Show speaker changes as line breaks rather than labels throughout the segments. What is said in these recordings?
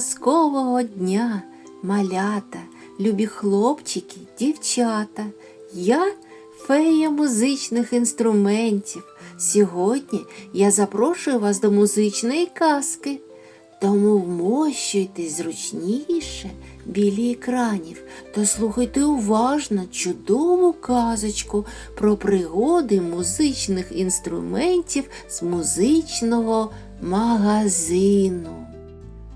казкового дня, малята, любі хлопчики, дівчата. Я фея музичних інструментів. Сьогодні я запрошую вас до музичної казки. Тому вмощуйтесь зручніше біля екранів та слухайте уважно чудову казочку про пригоди музичних інструментів з музичного магазину.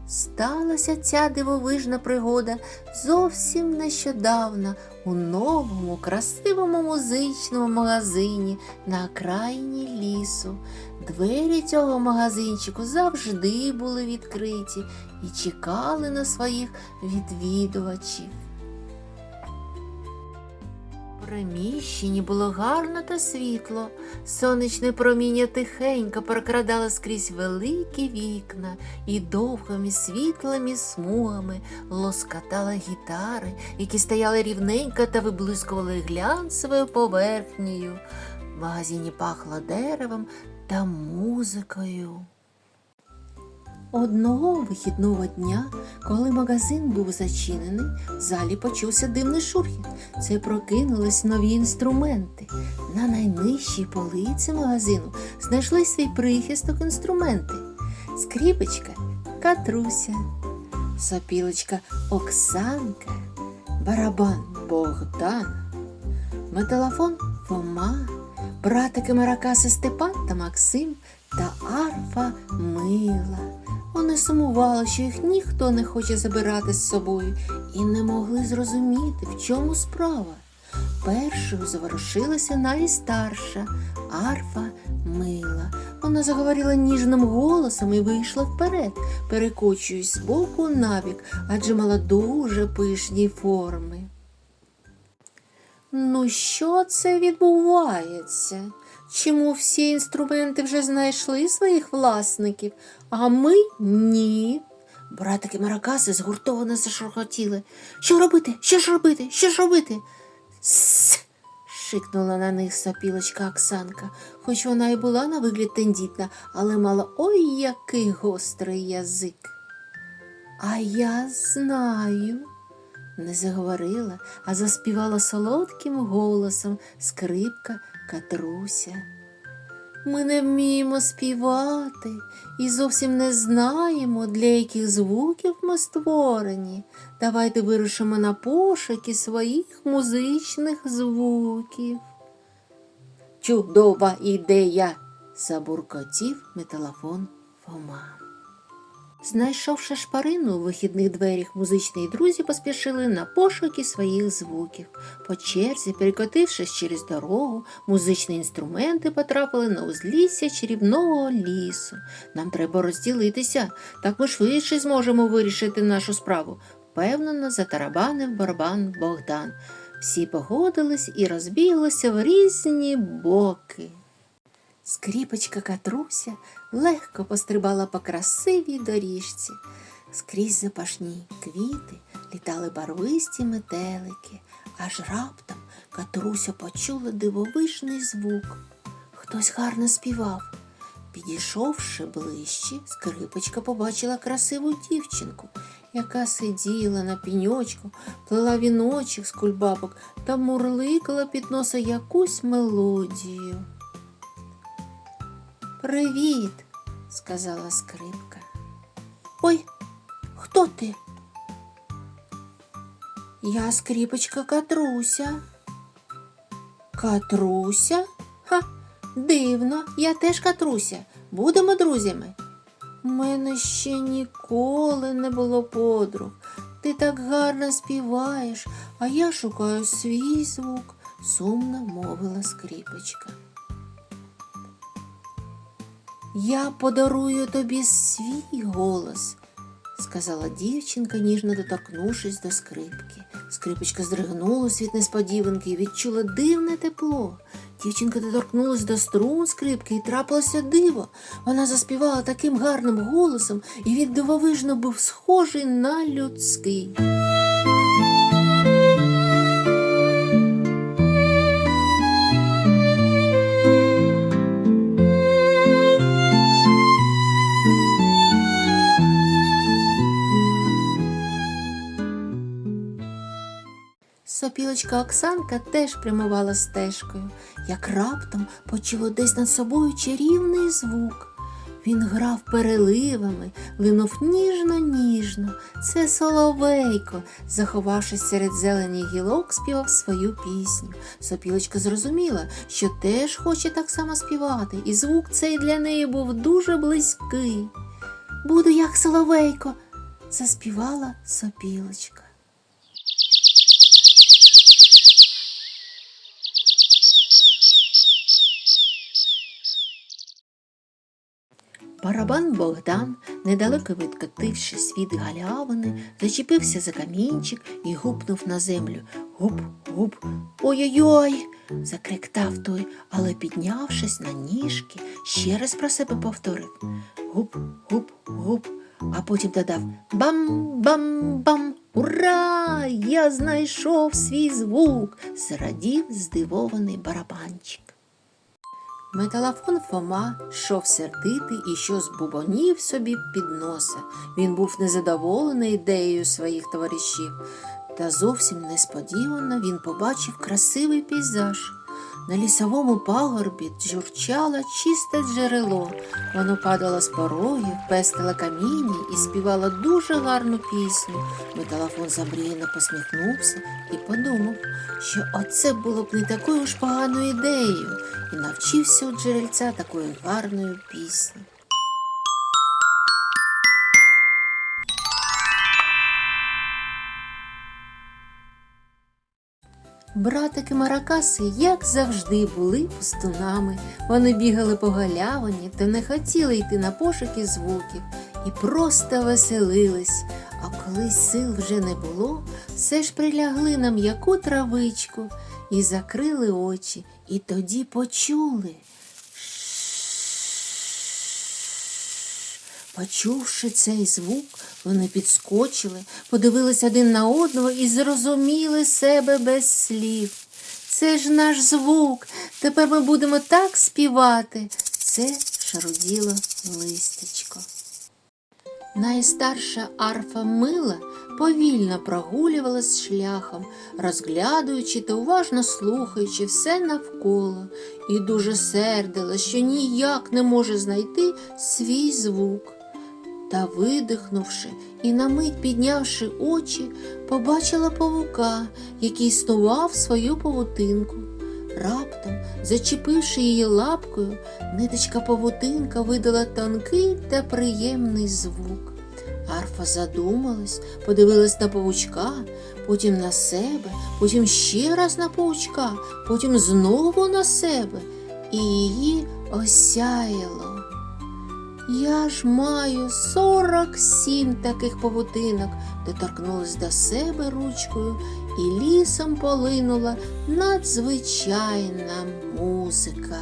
Сталася ця дивовижна пригода зовсім нещодавно у новому красивому музичному магазині на окраїні лісу. Двері цього магазинчику завжди були відкриті і чекали на своїх відвідувачів. Приміщенні було гарно та світло. Сонячне проміння тихенько прокрадало скрізь великі вікна і довгими світлими смугами лоскатала гітари, які стояли рівненько та виблискували глянцевою поверхнею. В магазині пахло деревом та музикою. Одного вихідного дня, коли магазин був зачинений, в залі почувся дивний шурхіт. Це прокинулись нові інструменти. На найнижчій полиці магазину знайшли свій прихисток інструменти. Скріпочка Катруся, сопілочка Оксанка, барабан Богдан, металофон Фома, братики Маракаси Степан та Максим та арфа Мила. Вони сумували, що їх ніхто не хоче забирати з собою, і не могли зрозуміти, в чому справа. Першою заворушилася найстарша арфа Мила. Вона заговорила ніжним голосом і вийшла вперед, перекочуючись з боку на бік, адже мала дуже пишні форми. Ну, що це відбувається? Чому всі інструменти вже знайшли своїх власників, а ми ні? Братики Маракаси згуртовано зашурхотіли. Що робити? Що ж робити? Що ж робити? Сс. шикнула на них сопілочка Оксанка, хоч вона й була на вигляд тендітна, але мала ой який гострий язик. А я знаю не заговорила, а заспівала солодким голосом скрипка Катруся. Ми не вміємо співати і зовсім не знаємо, для яких звуків ми створені. Давайте вирушимо на пошуки своїх музичних звуків. Чудова ідея, забуркотів металофон Фома. Знайшовши шпарину у вихідних дверях, музичні друзі поспішили на пошуки своїх звуків. По черзі, перекотившись через дорогу, музичні інструменти потрапили на узлісся чарівного лісу. Нам треба розділитися, так ми швидше зможемо вирішити нашу справу. Впевнено, затарабанив барабан Богдан. Всі погодились і розбіглися в різні боки. Скріпочка Катруся легко пострибала по красивій доріжці. Скрізь запашні квіти літали барвисті метелики, аж раптом Катруся почула дивовижний звук. Хтось гарно співав. Підійшовши ближче, скрипочка побачила красиву дівчинку, яка сиділа на піньочку, плела віночок з кульбабок та мурликала під носа якусь мелодію. Привіт, сказала скрипка. Ой, хто ти? Я скрипочка Катруся. Катруся? Ха, дивно, я теж Катруся. Будемо друзями. У мене ще ніколи не було подруг. Ти так гарно співаєш, а я шукаю свій звук, сумно мовила скрипочка. Я подарую тобі свій голос, сказала дівчинка, ніжно доторкнувшись до скрипки. Скрипочка здригнулась від несподіванки і відчула дивне тепло. Дівчинка доторкнулась до струн скрипки і трапилося диво. Вона заспівала таким гарним голосом і від дивовижно був схожий на людський. Сопілочка Оксанка теж прямувала стежкою, як раптом почула десь над собою чарівний звук. Він грав переливами, линув ніжно-ніжно. Це соловейко, заховавшись серед зелені гілок, співав свою пісню. Сопілочка зрозуміла, що теж хоче так само співати, і звук цей для неї був дуже близький. Буду як соловейко, заспівала сопілочка. Барабан Богдан, недалеко відкотившись від галявини, зачепився за камінчик і гупнув на землю. Гуп, гуп, ой-ой-ой. закриктав той, але піднявшись на ніжки, ще раз про себе повторив. Гуп, гуп, гуп, а потім додав бам-бам-бам. Ура! Я знайшов свій звук, зрадів здивований барабанчик. Металофон Фома йшов сердитий і щось бубонів собі під носа. Він був незадоволений ідеєю своїх товаришів. Та зовсім несподівано він побачив красивий пейзаж. На лісовому пагорбі журчало чисте джерело. Воно падало з порогів, пестило каміння і співало дуже гарну пісню. Металофон замріяно посміхнувся і подумав, що оце було б не такою ж поганою ідеєю, і навчився у джерельця такої гарної пісні. Братики Маракаси, як завжди, були пустунами. Вони бігали по галявині та не хотіли йти на пошуки звуків і просто веселились. А коли сил вже не було, все ж прилягли на м'яку травичку і закрили очі, і тоді почули. Почувши цей звук, вони підскочили, подивились один на одного і зрозуміли себе без слів. Це ж наш звук. Тепер ми будемо так співати. Це шаруділо листячко. Найстарша арфа мила повільно прогулювалась шляхом, розглядуючи та уважно слухаючи все навколо, і дуже сердила, що ніяк не може знайти свій звук. Та, видихнувши і на мить піднявши очі, побачила павука, який снував свою павутинку. Раптом, зачепивши її лапкою, ниточка павутинка видала тонкий та приємний звук. Арфа задумалась, подивилась на павучка, потім на себе, потім ще раз на павучка, потім знову на себе, і її осяяло. Я ж маю сорок сім таких павутинок, доторкнулась до себе ручкою, і лісом полинула надзвичайна музика.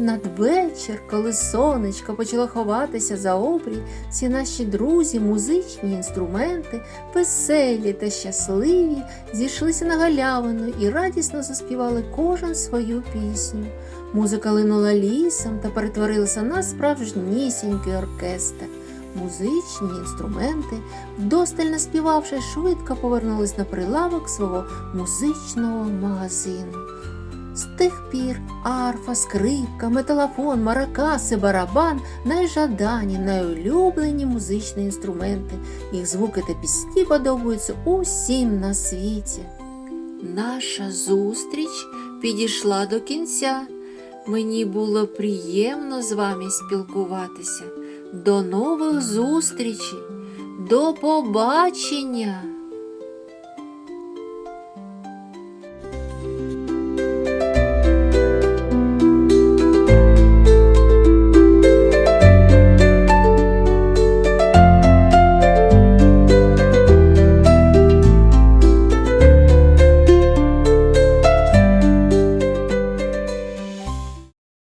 Надвечір, коли сонечко почало ховатися за обрій, всі наші друзі, музичні інструменти, веселі та щасливі, зійшлися на галявину і радісно заспівали кожен свою пісню. Музика линула лісом та перетворилася на справжнісінький оркестр. Музичні інструменти, вдосталь наспівавши, швидко повернулись на прилавок свого музичного магазину. З тих пір арфа, скрипка, металофон, маракаси, барабан найжадані, найулюблені музичні інструменти. Їх звуки та пісні подобаються усім на світі. Наша зустріч підійшла до кінця. Мені було приємно з вами спілкуватися. До нових зустрічей, до побачення!